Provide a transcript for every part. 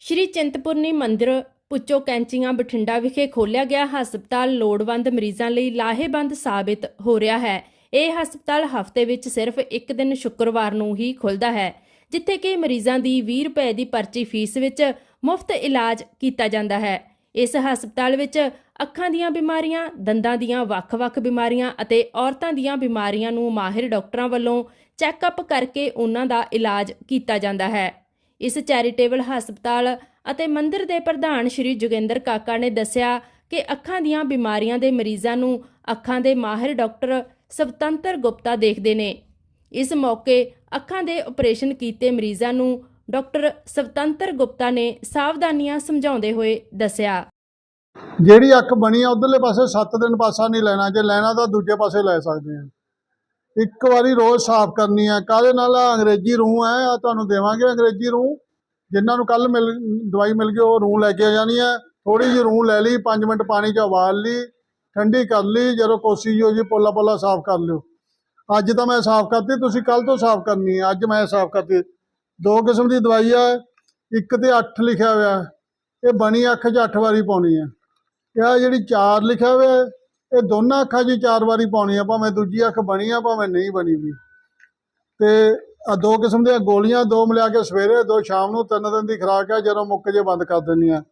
ਸ਼੍ਰੀ ਚਿੰਤਪੁਰਨੀ ਮੰਦਿਰ ਪੁੱਚੋ ਕੈਂਚੀਆਂ ਬਠਿੰਡਾ ਵਿਖੇ ਖੋਲਿਆ ਗਿਆ ਹਸਪਤਾਲ ਲੋੜਵੰਦ ਮਰੀਜ਼ਾਂ ਲਈ ਲਾਹੇਵੰਦ ਸਾਬਿਤ ਹੋ ਰਿਹਾ ਹੈ। ਇਹ ਹਸਪਤਾਲ ਹਫ਼ਤੇ ਵਿੱਚ ਸਿਰਫ ਇੱਕ ਦਿਨ ਸ਼ੁੱਕਰਵਾਰ ਨੂੰ ਹੀ ਖੁੱਲਦਾ ਹੈ, ਜਿੱਥੇ ਕਿ ਮਰੀਜ਼ਾਂ ਦੀ 20 ਰੁਪਏ ਦੀ ਪਰਚੀ ਫੀਸ ਵਿੱਚ ਮੁਫਤ ਇਲਾਜ ਕੀਤਾ ਜਾਂਦਾ ਹੈ। ਇਸ ਹਸਪਤਾਲ ਵਿੱਚ ਅੱਖਾਂ ਦੀਆਂ ਬਿਮਾਰੀਆਂ, ਦੰਦਾਂ ਦੀਆਂ ਵੱਖ-ਵੱਖ ਬਿਮਾਰੀਆਂ ਅਤੇ ਔਰਤਾਂ ਦੀਆਂ ਬਿਮਾਰੀਆਂ ਨੂੰ ਮਾਹਿਰ ਡਾਕਟਰਾਂ ਵੱਲੋਂ ਚੈੱਕਅਪ ਕਰਕੇ ਉਹਨਾਂ ਦਾ ਇਲਾਜ ਕੀਤਾ ਜਾਂਦਾ ਹੈ। ਇਸ ਚੈਰੀਟੇਬਲ ਹਸਪਤਾਲ ਅਤੇ ਮੰਦਿਰ ਦੇ ਪ੍ਰਧਾਨ ਸ਼੍ਰੀ ਜੋਗਿੰਦਰ ਕਾਕਾ ਨੇ ਦੱਸਿਆ ਕਿ ਅੱਖਾਂ ਦੀਆਂ ਬਿਮਾਰੀਆਂ ਦੇ ਮਰੀਜ਼ਾਂ ਨੂੰ ਅੱਖਾਂ ਦੇ ਮਾਹਿਰ ਡਾਕਟਰ ਸਵਤੰਤਰ ਗੁਪਤਾ ਦੇਖਦੇ ਨੇ। ਇਸ ਮੌਕੇ ਅੱਖਾਂ ਦੇ ਆਪਰੇਸ਼ਨ ਕੀਤੇ ਮਰੀਜ਼ਾਂ ਨੂੰ ਡਾਕਟਰ ਸਵਤੰਤਰ ਗੁਪਤਾ ਨੇ ਸਾਵਧਾਨੀਆਂ ਸਮਝਾਉਂਦੇ ਹੋਏ ਦੱਸਿਆ। ਜਿਹੜੀ ਅੱਖ ਬਣੀ ਆ, ਉਧਰਲੇ ਪਾਸੇ 7 ਦਿਨ ਪਾਸਾ ਨਹੀਂ ਲੈਣਾ, ਜੇ ਲੈਣਾ ਤਾਂ ਦੂਜੇ ਪਾਸੇ ਲੈ ਸਕਦੇ ਆ। ਇੱਕ ਵਾਰੀ ਰੋਜ਼ ਸਾਫ਼ ਕਰਨੀ ਆ, ਕਾਹਦੇ ਨਾਲ ਆਹ ਅੰਗਰੇਜ਼ੀ ਰੂਹ ਹੈ ਆ ਤੁਹਾਨੂੰ ਦੇਵਾਂਗੇ ਅੰਗਰੇਜ਼ੀ ਰੂਹ। ਜਿਨ੍ਹਾਂ ਨੂੰ ਕੱਲ ਮਿਲ, ਦਵਾਈ ਮਿਲ ਗਈ, ਉਹ ਰੂਹ ਲੈ ਕੇ ਆ ਜਾਣੀ ਹੈ ਥੋੜੀ ਜਿਹੀ ਰੂਹ ਲੈ ਲਈ 5 ਮਿੰਟ ਪਾਣੀ 'ਚ ਉਬਾਲ ਲਈ, ਠੰਡੀ ਕਰ ਲਈ, ਜਦੋਂ ਕੋਸੀ ਜਿਹੀ ਹੋ ਜੀ, ਪੋਲਾ ਪੋਲਾ ਸਾਫ਼ ਕਰ ਲਿਓ। ਅੱਜ ਤਾਂ ਮੈਂ ਸਾਫ਼ ਕਰਤੀ, ਤੁਸੀਂ ਕੱਲ ਤੋਂ ਸਾਫ਼ ਕਰਨੀ ਹੈ ਅੱਜ ਮੈਂ ਸਾਫ਼ ਕਰਤੀ। ਦੋ ਕਿਸਮ ਦੀ ਦਵਾਈ ਆ, ਇੱਕ ਤੇ 8 ਲਿਖਿਆ ਹੋਇਆ, ਇਹ ਬਣੀ ਅੱਖ 'ਚ 8 ਵਾਰੀ ਪਾਉਣੀ ਹੈ ਆ ਜਿਹੜੀ 4 ਲਿਖਿਆ ਹੋਇਆ ਇਹ ਦੋਨਾਂ ਅੱਖਾਂ 'ਚ ਚਾਰ ਵਾਰੀ ਪਾਉਣੀ ਆ ਭਾਵੇਂ ਦੂਜੀ ਅੱਖ ਬਣੀ ਆ, ਭਾਵੇਂ ਨਹੀਂ ਬਣੀ ਵੀ। ਤੇ ਆ ਦੋ ਕਿਸਮ ਦੀਆਂ ਗੋਲੀਆਂ, ਦੋ ਮਿਲਾ ਕੇ ਸਵੇਰੇ, ਦੋ ਸ਼ਾਮ ਨੂੰ, ਤਿੰਨ ਦਿਨ ਦੀ ਖੁਰਾਕ ਹੈ ਜਦੋਂ ਮੁੱਕ ਜੇ ਬੰਦ ਕਰ ਦਿੰਨੀ ਆ।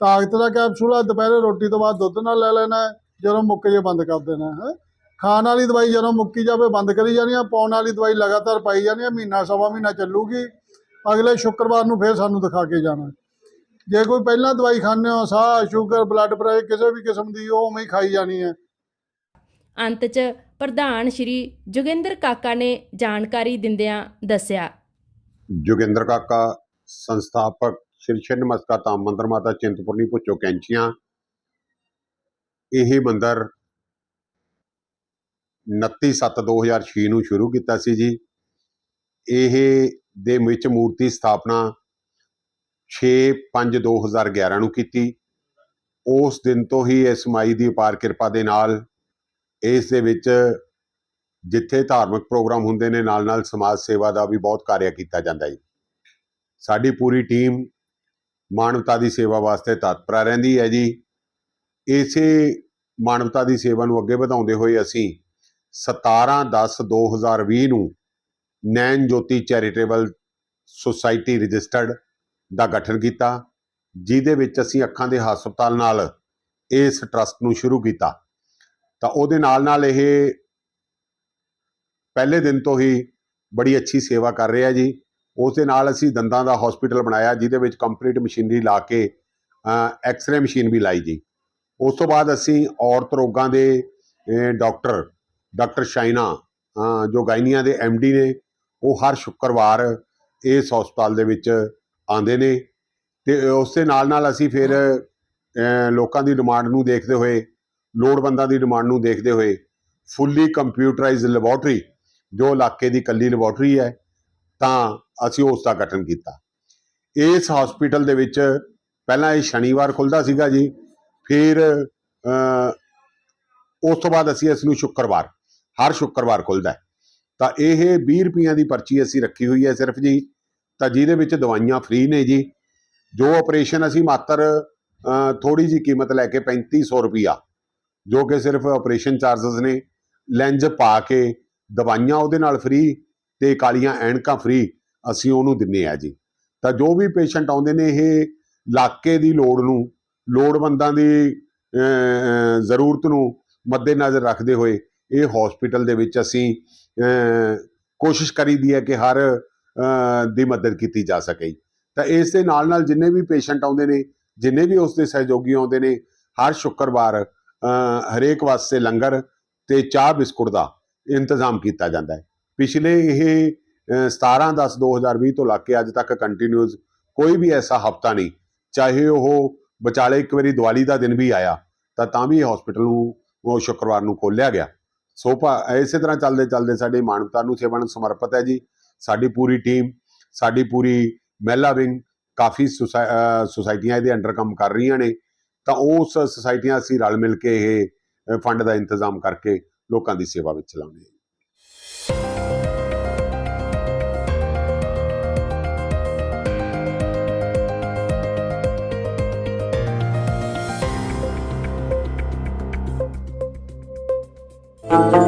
ਤਾਕਤ ਦਾ ਕੈਪਸੂਲ ਆ, ਦੁਪਹਿਰੇ ਰੋਟੀ ਤੋਂ ਬਾਅਦ ਦੁੱਧ ਨਾਲ ਲੈ ਲੈਣਾ ਜਦੋਂ ਮੁੱਕ ਜੇ ਬੰਦ ਕਰ ਦੇਣਾ ਹੈ। ਖਾਣ ਵਾਲੀ ਦਵਾਈ ਜਦੋਂ ਮੁੱਕੀ ਜਾਵੇ, ਬੰਦ ਕਰੀ ਜਾਣੀ ਆ, ਪਾਉਣ ਵਾਲੀ ਦਵਾਈ ਲਗਾਤਾਰ ਪਾਈ ਜਾਣੀ ਆ, ਮਹੀਨਾ, ਸਵਾ ਮਹੀਨਾ ਚੱਲੂਗੀ। ਅਗਲੇ ਸ਼ੁੱਕਰਵਾਰ ਨੂੰ ਫੇਰ ਸਾਨੂੰ ਦਿਖਾ ਕੇ ਜਾਣਾ। ਜੇ ਕੋਈ ਪਹਿਲਾਂ ਦਵਾਈ ਖਾਂਦੇ ਹੋ ਸਾਹ ਸ਼ੂਗਰ ਬਲੱਡ ਪ੍ਰੈਸ਼ਰ ਕਿਸੇ ਵੀ ਕਿਸਮ ਦੀ ਉਹ ਉਵੇਂ ਹੀ ਖਾਈ ਜਾਣੀ ਹੈ। ਅੰਤ 'ਚ ਪ੍ਰਧਾਨ ਸ਼੍ਰੀ ਜੋਗਿੰਦਰ ਕਾਕਾ ਨੇ ਜਾਣਕਾਰੀ ਦਿੰਦਿਆਂ ਦੱਸਿਆ। ਜੋਗਿੰਦਰ ਕਾਕਾ ਸੰਸਥਾਪਕ ਸ਼੍ਰੀ ਛਿੰਨ ਮਸਕਾ ਧਾਮ ਮੰਦਰ ਮਾਤਾ ਚਿੰਤਪੁਰਨੀ ਭੁੱਚੋ ਕੈਂਚੀਆਂ। ਇਹ ਮੰਦਰ 29/7/2006 ਨੂੰ ਸ਼ੁਰੂ ਕੀਤਾ ਸੀ ਜੀ। ਇਹ ਦੇ ਵਿੱਚ ਮੂਰਤੀ ਸਥਾਪਨਾ 6/5/2011 ਨੂੰ ਕੀਤੀ। ਉਸ ਦਿਨ ਤੋਂ ਹੀ ਇਸ ਮਾਈ ਦੀ ਅਪਾਰ ਕਿਰਪਾ ਦੇ ਨਾਲ ਇਸ ਦੇ ਵਿੱਚ ਜਿੱਥੇ ਧਾਰਮਿਕ ਪ੍ਰੋਗਰਾਮ ਹੁੰਦੇ ਨੇ ਨਾਲ ਨਾਲ ਸਮਾਜ ਸੇਵਾ ਦਾ ਵੀ ਬਹੁਤ ਕਾਰਿਆ ਕੀਤਾ ਜਾਂਦਾ ਹੈ ਸਾਡੀ ਪੂਰੀ ਟੀਮ ਮਾਨਵਤਾ ਦੀ ਸੇਵਾ ਵਾਸਤੇ ਤਤਪਰ ਰਹਿੰਦੀ ਹੈ ਜੀ। ਇਸੇ ਮਾਨਵਤਾ ਦੀ ਸੇਵਾ ਨੂੰ ਅੱਗੇ ਵਧਾਉਂਦੇ ਹੋਏ ਅਸੀਂ 17/10/2020 ਨੂੰ Nain Jyoti charitable society registered ਦਾ ਗਠਨ ਕੀਤਾ, ਜਿਹਦੇ ਵਿੱਚ ਅਸੀਂ ਅੱਖਾਂ ਦੇ ਹਸਪਤਾਲ ਨਾਲ ਇਸ ਟਰਸਟ ਨੂੰ ਸ਼ੁਰੂ ਕੀਤਾ। ਤਾਂ ਉਹਦੇ ਨਾਲ ਨਾਲ ਇਹ ਪਹਿਲੇ ਦਿਨ ਤੋਂ ਹੀ ਬੜੀ ਅੱਛੀ ਸੇਵਾ ਕਰ ਰਿਹਾ ਜੀ। ਉਸ ਦੇ ਨਾਲ ਅਸੀਂ ਦੰਦਾਂ ਦਾ ਹਸਪੀਟਲ ਬਣਾਇਆ, ਜਿਹਦੇ ਵਿੱਚ ਕੰਪਲੀਟ ਮਸ਼ੀਨਰੀ ਲਾ ਕੇ ਐਕਸ-ਰੇ ਮਸ਼ੀਨ ਵੀ ਲਾਈ ਜੀ। ਉਸ ਤੋਂ ਬਾਅਦ ਅਸੀਂ ਔਰਤ ਰੋਗਾਂ ਦੇ ਡਾਕਟਰ ਡਾਕਟਰ ਸ਼ਾਈਨਾ ਜੋ ਗਾਇਨੀਆਂ ਦੇ ਡੀ ਨੇ, ਉਹ ਹਰ ਸ਼ੁੱਕਰਵਾਰ ਇਸ ਹਸਪਤਾਲ ਦੇ ਵਿੱਚ ਆਉਂਦੇ ਨੇ ਤੇ ਉਸ ਦੇ ਨਾਲ ਨਾਲ ਅਸੀਂ ਫਿਰ ਲੋਕਾਂ ਦੀ ਡਿਮਾਂਡ ਨੂੰ ਦੇਖਦੇ ਹੋਏ ਲੋੜਵੰਦਾਂ ਦੀ ਡਿਮਾਂਡ ਨੂੰ ਦੇਖਦੇ ਹੋਏ ਫੁੱਲੀ ਕੰਪਿਊਟਰਾਈਜ਼ਡ ਲੈਬੋਰਟਰੀ ਜੋ ਇਲਾਕੇ ਦੀ ਕੱਲੀ ਲੈਬੋਰਟਰੀ ਹੈ ਤਾਂ ਅਸੀਂ ਉਸ ਦਾ ਗਠਨ ਕੀਤਾ। ਇਸ ਹਸਪੀਟਲ ਦੇ ਵਿੱਚ ਪਹਿਲਾਂ ਇਹ ਸ਼ਨੀਵਾਰ ਖੁੱਲਦਾ ਸੀਗਾ ਜੀ ਫਿਰ ਉਸ ਤੋਂ ਬਾਅਦ ਅਸੀਂ ਇਸ ਨੂੰ ਸ਼ੁੱਕਰਵਾਰ ਹਰ ਸ਼ੁੱਕਰਵਾਰ ਖੁੱਲਦਾ। ਤਾਂ ਇਹ 20 ਰੁਪਈਆਂ ਦੀ ਪਰਚੀ ਅਸੀਂ ਰੱਖੀ ਹੋਈ ਹੈ ਸਿਰਫ ਜੀ। ਤਾਂ ਜਿਹਦੇ ਵਿੱਚ ਦਵਾਈਆਂ ਫ੍ਰੀ ਨੇ ਜੀ। ਜੋ ਆਪਰੇਸ਼ਨ ਅਸੀਂ ਮਾਤਰ ਥੋੜੀ ਜੀ ਕੀਮਤ ਲੈ ਕੇ 3500 ਰੁਪਈਆ ਜੋ ਕਿ ਸਿਰਫ ਆਪਰੇਸ਼ਨ ਚਾਰजेस ਨੇ ਲੈਂਜ ਪਾ ਕੇ ਦਵਾਈਆਂ ਉਹਦੇ ਨਾਲ ਫ੍ਰੀ ਤੇ ਕਾਲੀਆਂ ਐਨਕਾਂ ਫ੍ਰੀ ਅਸੀਂ ਉਹਨੂੰ ਦਿੰਨੇ ਆ ਜੀ। ਤਾਂ ਜੋ ਵੀ ਪੇਸ਼ੈਂਟ ਆਉਂਦੇ ਨੇ ਇਹ ਇਲਾਕੇ ਦੀ ਲੋੜ ਨੂੰ ਲੋੜਵੰਦਾਂ ਦੀ ਜ਼ਰੂਰਤ ਨੂੰ ਮੱਦੇਨਜ਼ਰ ਰੱਖਦੇ ਹੋਏ ਇਹ ਹਸਪੀਟਲ ਦੇ ਵਿੱਚ ਅਸੀਂ ਅਹ, ਕੋਸ਼ਿਸ਼ ਕਰੀਦੀ ਹੈ ਕਿ ਹਰ ਦੀ ਮਦਦ ਕੀਤੀ ਜਾ ਸਕੇ। ਤਾਂ ਇਸ ਦੇ ਨਾਲ ਨਾਲ ਜਿੰਨੇ ਵੀ ਪੇਸ਼ੈਂਟ ਆਉਂਦੇ ਨੇ, ਜਿੰਨੇ ਵੀ ਉਸ ਦੇ ਸਹਿਯੋਗੀ ਆਉਂਦੇ ਨੇ, ਹਰ ਸ਼ੁੱਕਰਵਾਰ ਹਰੇਕ ਵਾਸਤੇ ਲੰਗਰ ਤੇ ਚਾਹ ਬਿਸਕੁਟ ਦਾ ਇੰਤਜ਼ਾਮ ਕੀਤਾ ਜਾਂਦਾ ਹੈ। ਪਿਛਲੇ ਇਹ 17 10 2020 ਤੋਂ ਲੱਗ ਕੇ ਅੱਜ ਤੱਕ ਕੰਟੀਨਿਊਸ ਕੋਈ ਵੀ ਐਸਾ ਹਫਤਾ ਨਹੀਂ, ਚਾਹੇ ਉਹ ਵਿਚਾਲੇ ਇੱਕ ਵਾਰੀ ਦੀਵਾਲੀ ਦਾ ਦਿਨ ਵੀ ਆਇਆ, ਤਾਂ ਤਾਂ ਵੀ ਹਸਪੀਟਲ ਨੂੰ, ਉਹ ਸ਼ੁੱਕਰਵਾਰ ਨੂੰ ਖੋਲ੍ਹਿਆ ਗਿਆ। ਸੋ ਭਾ, ਇਸੇ ਤਰ੍ਹਾਂ ਚੱਲਦੇ ਚੱਲਦੇ ਸਾਡੇ ਮਾਨਵਤਾ ਨੂੰ ਸੇਵਾ ਨੂੰ ਸਮਰਪਿਤ ਹੈ ਜੀ। ਸਾਡੀ ਪੂਰੀ ਟੀਮ ਸਾਡੀ ਪੂਰੀ ਮਹਿਲਾ ਵਿੰਗ ਕਾਫੀ ਸੁਸਾਇਟੀਆਂ ਇਹਦੇ ਅੰਡਰ ਕੰਮ ਕਰ ਰਹੀਆਂ ਨੇ। ਤਾਂ ਉਸ ਸੁਸਾਇਟੀਆਂ ਅਸੀਂ ਰਲ ਮਿਲ ਕੇ ਇਹ ਫੰਡ ਦਾ ਇੰਤਜ਼ਾਮ ਕਰਕੇ ਲੋਕਾਂ ਦੀ ਸੇਵਾ ਵਿੱਚ ਲਾਉਂਦੇ ਹਾਂ you